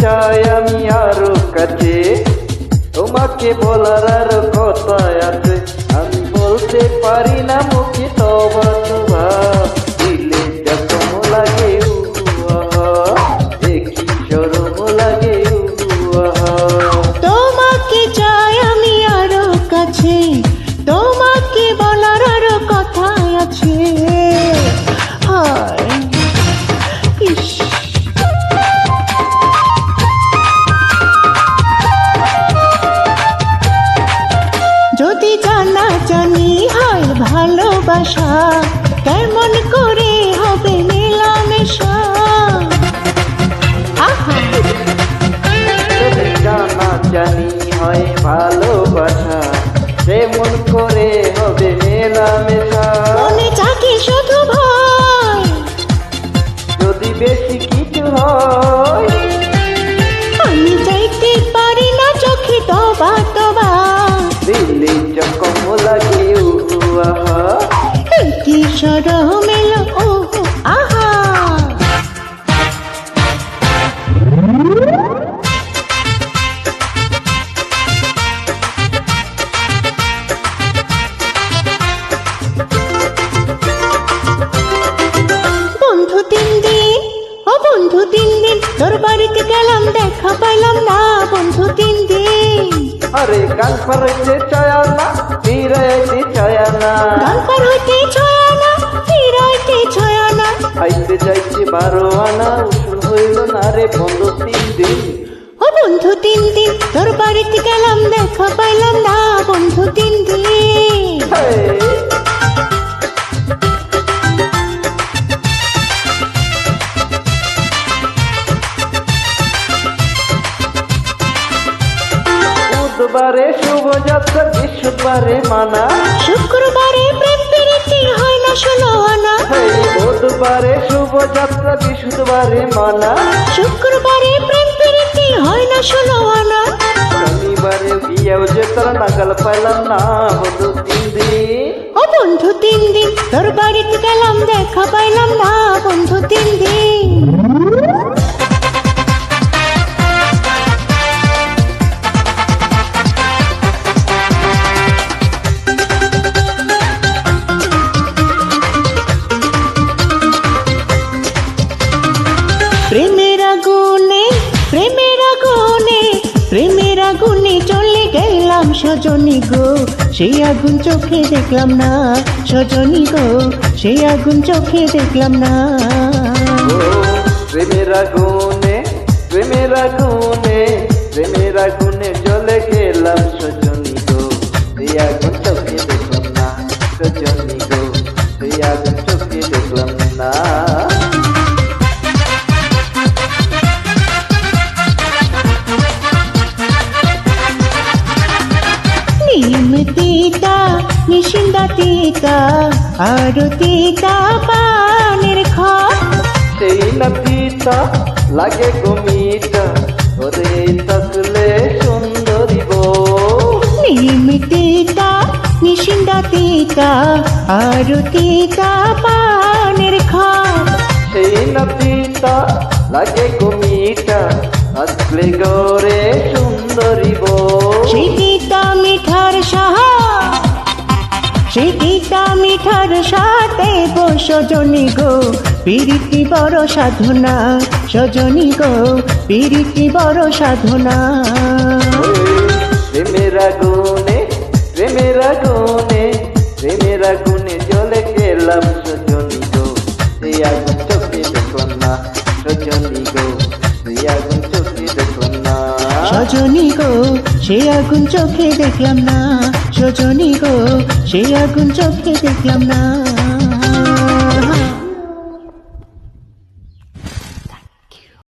চাই আমি আরও কাছে। তোমাকে বলার আরও কথা আছে। আমি বলতে পারি না মুখে তবা। যদি জানা জানি হয় ভালোবাসা কেমন করে সরহ মেল ও আহা বন্ধু তিন দিন ও বন্ধু তিন দিন তোর বাড়িতে গেলাম দেখা পাইলাম পার হইতে খাইতে যাইতে বারো আনা উসুল হইল না রে বন্ধ তিন দিন। ও বন্ধু তিন দিন তোর বাড়িতে গেলাম দেখা পাইলাম না বন্ধু তিন দিন। বুধবারে শুভযাত্রা বৃহস্পতিবারে মানা। শুক্রবারে না ষোলো আনা। বুধবারে শুভযাত্রা বৃহস্পতিবারে মানা শুক্রবারে প্রেম প্রীতি হয় না ষোলো আনা। শনিবারে বিয়েও যে তারা নাগাল পাইলাম না বন্ধু তিন দিন। ও বন্ধু তিন দিন। তোর বাড়িতে গেলাম দেখা পাইলাম না বন্ধু তিন দিন। সজনী গো, সেই আগুন চোখে দেখলাম না। সজনী গো, সেই আগুন চোখে দেখলাম না। প্রেমের আগুনে প্রেমের আগুনে প্রেমের আগুনে জ্বলে গেলাম সজনী গো। সেই আগুন চোখে দেখলাম না, সজনী গো। সেই আগুন চোখে দেখলাম না। তিতা নিশিন্দা তিতা আর তিতা পানের খা সেই নাতিটা লাগে গমিটা ওরে তাকলে সুন্দরী গো নিম তিতা নিশিন্দা তিতা আর তিতা পানের খা সেই নাতিটা লাগে গমিটা আসলে গরে সুন্দরী গো সেই সেই মিঠার সাথে গো সজনী গো। পিরিতি বড় সাধনা সজনী গো পিরিতি বড় সাধনা। প্রেমের আগুনে প্রেমের আগুনে প্রেমের আগুনে জ্বলে গেলাম সজনী গো। সেই আগুন চোখে দেখলাম না সজনী গো। সেই আগুন চোখে দেখলাম না। সজনী গো সে আগুন চোখে দেখলাম না সজনী গো। সে আগুন চোখে দেখলাম না।